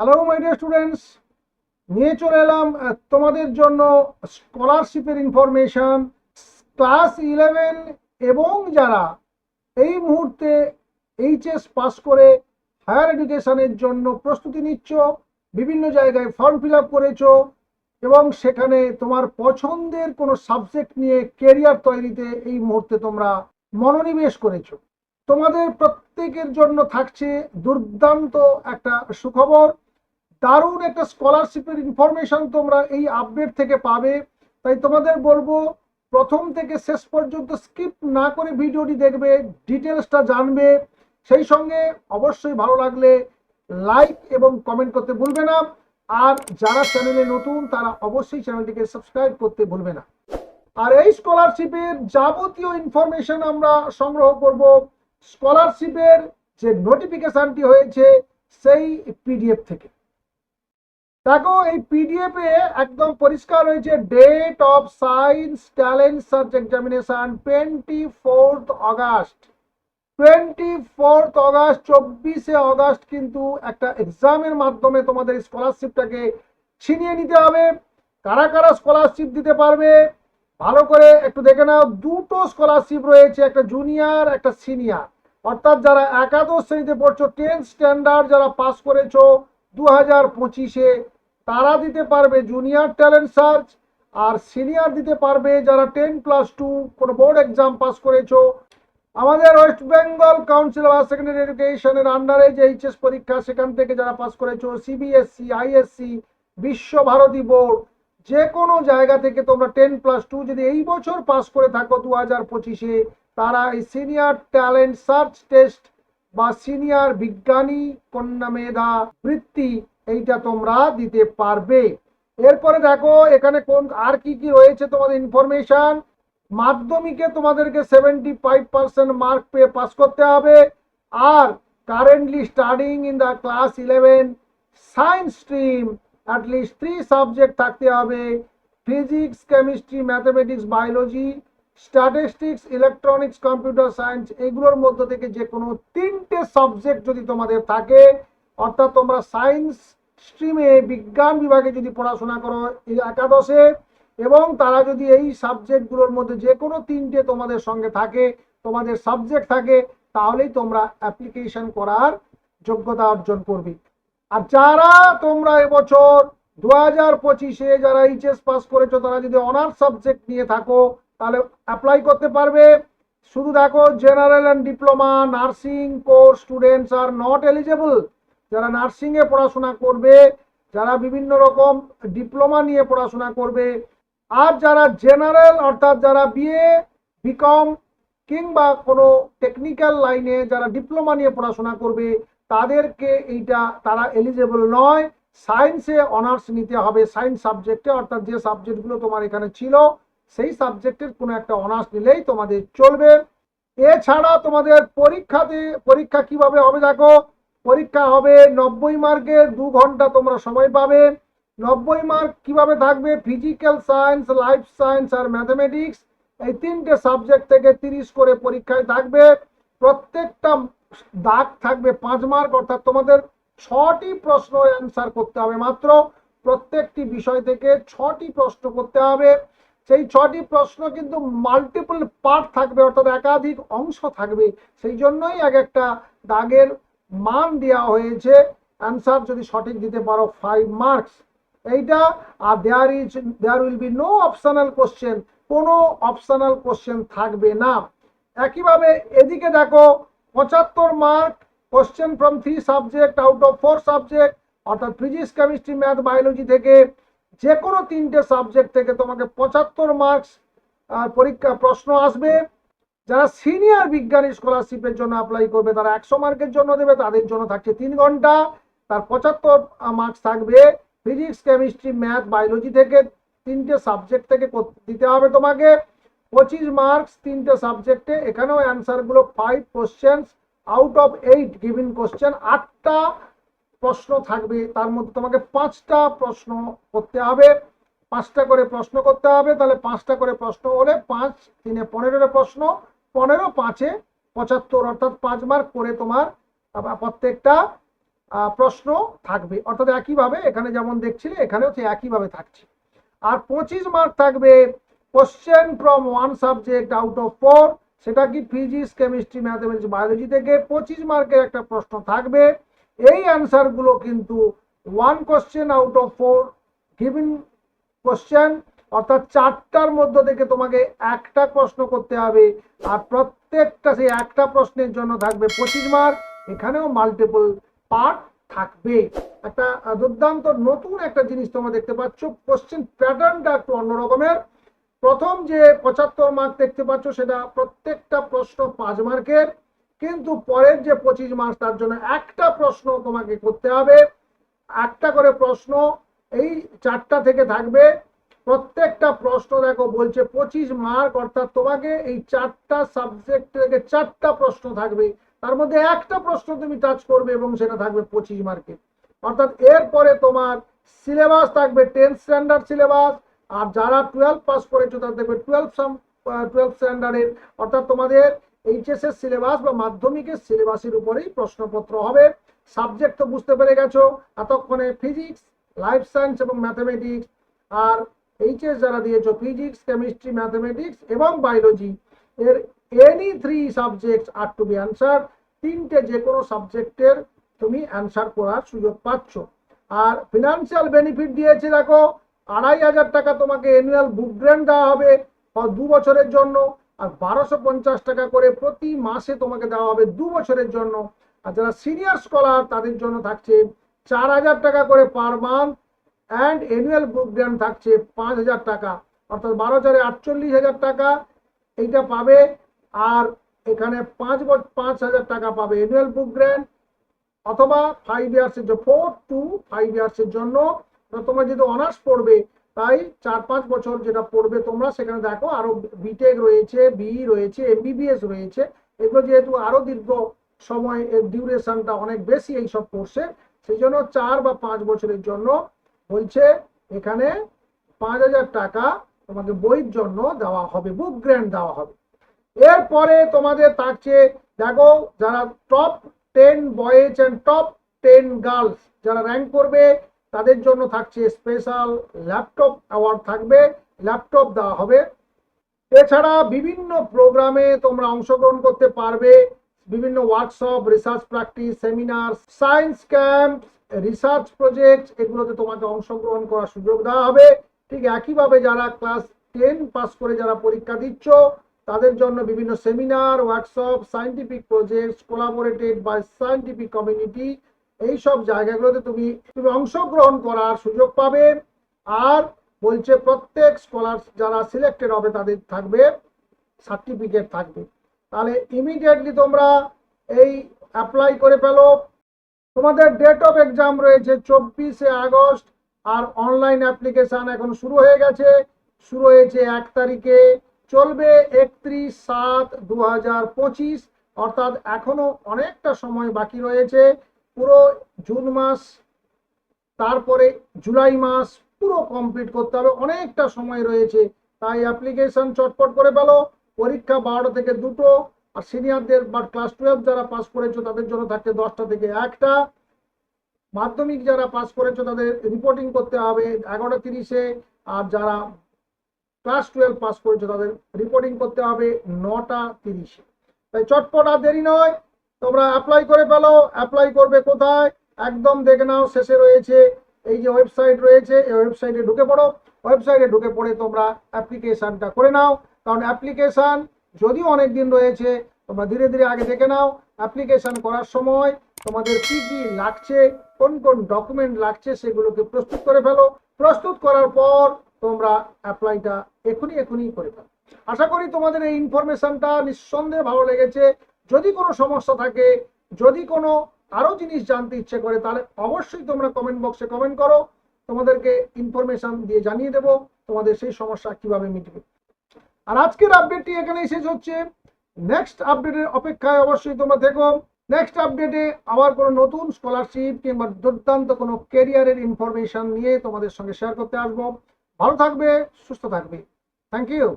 Hello my dear students নিয়ে চলে এলাম তোমাদের জন্য স্কলারশিপের ইনফরমেশন ক্লাস ইলেভেন এবং যারা এই মুহূর্তে এইচএস পাস করে হায়ার এডুকেশনের জন্য প্রস্তুতি নিচ্ছ, বিভিন্ন জায়গায় ফর্ম ফিল আপ করেছ এবং সেখানে তোমার পছন্দের কোনো সাবজেক্ট নিয়ে কেরিয়ার তৈরিতে এই মুহূর্তে তোমরা মনোনিবেশ করেছ। তোমাদের প্রত্যেকের জন্য থাকছে দুর্দান্ত একটা সুখবর, দারুণ একটা স্কলারশিপের ইনফরমেশন তোমরা এই আপডেট থেকে পাবে। তাই তোমাদের বলব, প্রথম থেকে শেষ পর্যন্ত স্কিপ না করে ভিডিওটি দেখবে ডিটেলসটা জানবে। সেই সঙ্গে অবশ্যই ভালো লাগলে লাইক এবং কমেন্ট করতে ভুলবে না। আর যারা চ্যানেলে নতুন, তারা অবশ্যই চ্যানেলটিকে সাবস্ক্রাইব করতে ভুলবে না। আর এই স্কলারশিপের যাবতীয় ইনফরমেশন আমরা সংগ্রহ করব। স্কলারশিপের যে নোটিফিকেশনটি হয়েছে, সেই পিডিএফ থেকে। দেখো, এই পিডিএফ এ একদম পরিষ্কার হয়েছে date of science talent search examination twenty fourth August twenty fourth August চব্বিশে অগাস্ট কিন্তু একটা এক্সামের মাধ্যমে তোমাদের স্কলারশিপটাকে ছিনিয়ে নিতে হবে। কারা কারা স্কলারশিপ দিতে পারবে? ভালো করে একটু দেখে নাও। দুটো স্কলারশিপ রয়েছে, একটা জুনিয়র একটা সিনিয়র অর্থাৎ যারা একাদশ শ্রেণীতে পড়ছো টেন্থ স্ট্যান্ডার্ড যারা পাস করেছ দু হাজার পঁচিশে, তারা দিতে পারবে জুনিয়র ট্যালেন্ট সার্চ আর সিনিয়র দিতে পারবে যারা টেন প্লাস টু কোনো বোর্ড এক্সাম পাস করেছ। আমাদের west Bengal council of secondary এডুকেশনের আন্ডারে যে এইচএস পরীক্ষা, সেখান থেকে যারা পাস করেছ সিবিএসসি আইএসসি বিশ্বভারতী বোর্ড যে কোনো জায়গা থেকে তোমরা টেন প্লাস টু যদি এই বছর পাস করে থাকো দু হাজার পঁচিশে, তারা এই সিনিয়র ট্যালেন্ট সার্চ টেস্ট বা সিনিয়র বিজ্ঞানী, কন্যা মেধা বৃত্তি এইটা তোমরা দিতে পারবে। এরপরে দেখো, এখানে কোন, আর কি কি রয়েছে তোমাদের ইনফরমেশন মাধ্যমিকে তোমাদেরকে সেভেন্টি ফাইভ পার্সেন্ট মার্ক পেয়ে পাস করতে হবে। আর currently studying in the class eleven science stream at least three subject থাকতে হবে physics chemistry mathematics biology statistics electronics computer science এগুলোর মধ্যে থেকে যে কোনো তিনটে সাবজেক্ট যদি তোমাদের থাকে, অর্থাৎ তোমরা সায়েন্স স্ট্রিমে বিজ্ঞান বিভাগে যদি পড়াশোনা করো একাদশে, এবং তারা যদি এই সাবজেক্টগুলোর মধ্যে যে কোনো তিনটে তোমাদের সঙ্গে থাকে, তোমাদের সাবজেক্ট থাকে, তাহলেই তোমরা অ্যাপ্লিকেশন করার যোগ্যতা অর্জন করবে। আর যারা তোমরা এবছর দু হাজার পঁচিশে যারা এইচএস পাস করেছ, তারা যদি অনার্স সাবজেক্ট নিয়ে থাকো, তাহলে অ্যাপ্লাই করতে পারবে। শুধু দেখো general and diploma nursing course students are not eligible যারা নার্সিংয়ে পড়াশোনা করবে, যারা বিভিন্ন রকম ডিপ্লোমা নিয়ে পড়াশোনা করবে, আর যারা জেনারেল অর্থাৎ যারা বিএ বিকম কিংবা কোনো টেকনিক্যাল লাইনে যারা ডিপ্লোমা নিয়ে পড়াশোনা করবে তাদেরকে এইটা তারা এলিজেবল নয়। সায়েন্সে অনার্স নিতে হবে সায়েন্স সাবজেক্টে অর্থাৎ যে সাবজেক্টগুলো তোমার এখানে ছিল, সেই সাবজেক্টের কোনো একটা অনার্স নিলেই তোমাদের চলবে। এছাড়া তোমাদের পরীক্ষাতে, পরীক্ষা কীভাবে হবে দেখো? পরীক্ষা হবে নব্বই মার্কের দু ঘণ্টা তোমরা সময় পাবে। নব্বই মার্ক কীভাবে থাকবে? ফিজিক্যাল সায়েন্স লাইফ সায়েন্স আর ম্যাথমেটিক্স এই তিনটে সাবজেক্ট থেকে তিরিশ করে পরীক্ষায় থাকবে। প্রত্যেকটা দাগ থাকবে পাঁচ মার্ক অর্থাৎ তোমাদের ছটি প্রশ্ন অ্যান্সার করতে হবে মাত্র। প্রত্যেকটি বিষয় থেকে ছটি প্রশ্ন করতে হবে। সেই ছটি প্রশ্ন কিন্তু মাল্টিপল পার্ট থাকবে, অর্থাৎ একাধিক অংশ থাকবে। সেই জন্যই এক একটা দাগের মান দেওয়া হয়েছে। অ্যান্সার যদি সঠিক দিতে পারো ফাইভ মার্কস এইটা, আর there is there will be no optional question কোনো অপশনাল কোশ্চেন থাকবে না। একইভাবে এদিকে দেখো পঁচাত্তর mark question from three subject out of four subject অর্থাৎ ফিজিক্স কেমিস্ট্রি ম্যাথ বায়োলজি থেকে যে কোনো তিনটে সাবজেক্ট থেকে তোমাকে পঁচাত্তর মার্কস পরীক্ষা প্রশ্ন আসবে। যারা সিনিয়র বিজ্ঞানী স্কলারশিপের জন্য অ্যাপ্লাই করবে, তারা একশো মার্কের জন্য দেবে, তাদের জন্য থাকছে তিন ঘণ্টা। তার পঁচাত্তর মার্কস থাকবে ফিজিক্স কেমিস্ট্রি ম্যাথ বায়োলজি থেকে। তিনটে সাবজেক্ট থেকে দিতে হবে তোমাকে। পঁচিশ মার্কস তিনটে সাবজেক্টে এখানেও অ্যান্সারগুলো five questions out of eight given question আটটা প্রশ্ন থাকবে, তার মধ্যে তোমাকে পাঁচটা প্রশ্ন করতে হবে। পাঁচটা করে প্রশ্ন করতে হবে, তাহলে পাঁচটা করে প্রশ্ন হলে পাঁচ তিনে পনেরোটা প্রশ্ন, পনেরো পাঁচে পঁচাত্তর, অর্থাৎ পাঁচ মার্ক করে তোমার প্রত্যেকটা প্রশ্ন থাকবে। অর্থাৎ একইভাবে, এখানে যেমন দেখছিলে, এখানেও সে একইভাবে থাকছে। আর পঁচিশ মার্ক থাকবে question from one subject out of four সেটা কি ফিজিক্স কেমিস্ট্রি ম্যাথমেটিক্স বায়োলজি থেকে পঁচিশ মার্কের একটা প্রশ্ন থাকবে। এই অ্যান্সারগুলো কিন্তু one question out of four given question অর্থাৎ চারটার মধ্য থেকে তোমাকে একটা প্রশ্ন করতে হবে, আর প্রত্যেকটা সেই একটা প্রশ্নের জন্য থাকবে পঁচিশ মার্ক, এখানেও মাল্টিপল পার্ট থাকবে। একটা দুর্দান্ত নতুন একটা জিনিস তোমরা দেখতে পাচ্ছ কোশ্চেন প্যাটার্নটা একটু অন্য রকমের প্রথম যে পঁচাত্তর মার্ক দেখতে পাচ্ছ, সেটা প্রত্যেকটা প্রশ্ন পাঁচ মার্কের, কিন্তু পরের যে পঁচিশ মার্ক তার জন্য একটা প্রশ্ন তোমাকে করতে হবে। একটা করে প্রশ্ন এই চারটা থেকে থাকবে। প্রত্যেকটা প্রশ্ন দেখো বলছে পঁচিশ মার্ক অর্থাৎ তোমাকে এই চারটা সাবজেক্ট থেকে চারটা প্রশ্ন থাকবে। তার মধ্যে একটা প্রশ্ন তুমি টাচ করবে এবং সেটা থাকবে পঁচিশ মার্কের অর্থাৎ এরপরে তোমার সিলেবাস থাকবে টেন্থ স্ট্যান্ডার্ড সিলেবাস আর যারা টুয়েলভ পাস করেছ তাদের দেখবে টুয়েলভ সাম টুয়েলভ স্ট্যান্ডার্ডের অর্থাৎ তোমাদের এইচএস এর সিলেবাস বা মাধ্যমিকের সিলেবাসের উপরেই প্রশ্নপত্র হবে। সাবজেক্ট তো বুঝতে পেরে গেছো, এতক্ষণে ফিজিক্স লাইফ সায়েন্স এবং ম্যাথামেটিক্স আর এইচএস যারা দিয়েছ ফিজিক্স কেমিস্ট্রি ম্যাথামেটিক্স এবং বায়োলজি এর any three subjects are to be answer তিনটে যে কোনো সাবজেক্টের তুমি অ্যান্সার করার সুযোগ পাচ্ছ। আর ফিনান্সিয়াল বেনিফিট দিয়েছে, দেখো আড়াই হাজার টাকা তোমাকে অ্যানুয়াল বুক গ্র্যান্ড দেওয়া হবে দু বছরের জন্য, আর বারোশো পঞ্চাশ টাকা করে প্রতি মাসে তোমাকে দেওয়া হবে দু বছরের জন্য। আর যারা সিনিয়র স্কলার তাদের জন্য থাকছে চার হাজার টাকা করে per month and annual book grant থাকছে পাঁচ হাজার টাকা। অর্থাৎ বারো হাজারে আটচল্লিশ হাজার টাকা এইটা পাবে, আর এখানে পাঁচ পাঁচ হাজার টাকা পাবে অ্যানুয়াল বুক গ্র্যান্ড অথবা ফাইভ ইয়ার্সের ফোর টু ফাইভ ইয়ার্সের জন্য তোমরা যেহেতু অনার্স পড়বে, তাই চার পাঁচ বছর যেটা পড়বে তোমরা সেখানে দেখো, আরও বিটেক রয়েছে বিই রয়েছে এমবিবিএস রয়েছে, এগুলো যেহেতু আরও দীর্ঘ সময় এর ডিউরেশনটা অনেক বেশি এই সব কোর্সে সেই জন্য চার বা পাঁচ বছরের জন্য বলছে এখানে পাঁচ হাজার টাকা তোমাকে বইয়ের জন্য দেওয়া হবে বুক গ্র্যান্ড দেওয়া হবে। এরপরে তোমাদের থাকছে, দেখো যারা top ten boys and top ten girls যারা র্যাঙ্ক করবে তাদের জন্য থাকছে স্পেশাল ল্যাপটপ অ্যাওয়ার্ড থাকবে ল্যাপটপ দেওয়া হবে। এছাড়া বিভিন্ন প্রোগ্রামে তোমরা অংশগ্রহণ করতে পারবে। বিভিন্ন workshop research practice seminar science camp research project এগুলোতে তোমাকে অংশগ্রহণ করার সুযোগ দেওয়া হবে। ঠিক একইভাবে যারা ক্লাস টেন পাস করে যারা পরীক্ষা দিচ্ছ, তাদের জন্য বিভিন্ন seminar workshop scientific project collaborated by scientific community এই সব জায়গাগুলোতে তুমি তুমি অংশগ্রহণ করার সুযোগ পাবে আর বলছে প্রত্যেক স্কলার যারা সিলেক্টেড হবে তাদের থাকবে সার্টিফিকেট থাকবে। তাহলে ইমিডিয়েটলি তোমরা এই অ্যাপ্লাই করে ফেলো। তোমাদের ডেট অফ এক্সাম রয়েছে চব্বিশে আগস্ট আর অনলাইন অ্যাপ্লিকেশন এখন শুরু হয়ে গেছে। শুরু হয়েছে এক তারিখে, চলবে একত্রিশ সাত দু অর্থাৎ এখনও অনেকটা সময় বাকি রয়েছে। পুরো জুন মাস, তারপরে জুলাই মাস পুরো কমপ্লিট করতে হবে। অনেকটা সময় রয়েছে। তাই অ্যাপ্লিকেশন চটপট করে ফেলো। পরীক্ষা বারোটা থেকে দুটো আর সিনিয়রদের বা ক্লাস টুয়েলভ যারা পাস করেছ তাদের জন্য থাকছে দশটা থেকে একটা। মাধ্যমিক যারা পাস করেছ তাদের রিপোর্টিং করতে হবে এগারোটা তিরিশে। আর যারা ক্লাস টুয়েলভ পাস করেছ তাদের রিপোর্টিং করতে হবে নটা তিরিশে। তাই চটপট আর দেরি নয়। তোমরা অ্যাপ্লাই করে ফেলো অ্যাপ্লাই করবে কোথায়? একদম দেখে নাও, শেষে রয়েছে এই যে ওয়েবসাইট রয়েছে, এই ওয়েবসাইটে ঢুকে পড়ো। ওয়েবসাইটে ঢুকে পড়ে তোমরা অ্যাপ্লিকেশানটা করে নাও। কারণ অ্যাপ্লিকেশন যদিও অনেক দিন রয়েছে, তোমরা ধীরে ধীরে আগে দেখে নাও। অ্যাপ্লিকেশন করার সময় তোমাদের কি কি লাগছে, কোন কোন ডকুমেন্ট লাগছে সেগুলোকে প্রস্তুত করে ফেলো। প্রস্তুত করার পর তোমরা অ্যাপ্লাইটা এখনই এখনই করে ফেলো। আশা করি তোমাদের এই ইনফরমেশনটা নিঃসন্দেহে ভালো লেগেছে। যদি কোনো সমস্যা থাকে, যদি কোনো আরও জিনিস জানতে ইচ্ছে করে, তাহলে অবশ্যই তোমরা কমেন্ট বক্সে কমেন্ট করো। তোমাদেরকে ইনফরমেশন দিয়ে জানিয়ে দেব তোমাদের সেই সমস্যা কীভাবে মিটবে। আর আজকের আপডেটটি এখানেই শেষ হচ্ছে। নেক্সট আপডেটের অপেক্ষায় অবশ্যই তোমরা দেখো নেক্সট আপডেটে আবার কোনো নতুন স্কলারশিপ কিংবা দুর্দান্ত কোনো কেরিয়ারের ইনফরমেশন নিয়ে তোমাদের সঙ্গে শেয়ার করতে আসব। ভালো থাকবে, সুস্থ থাকবে। Thank you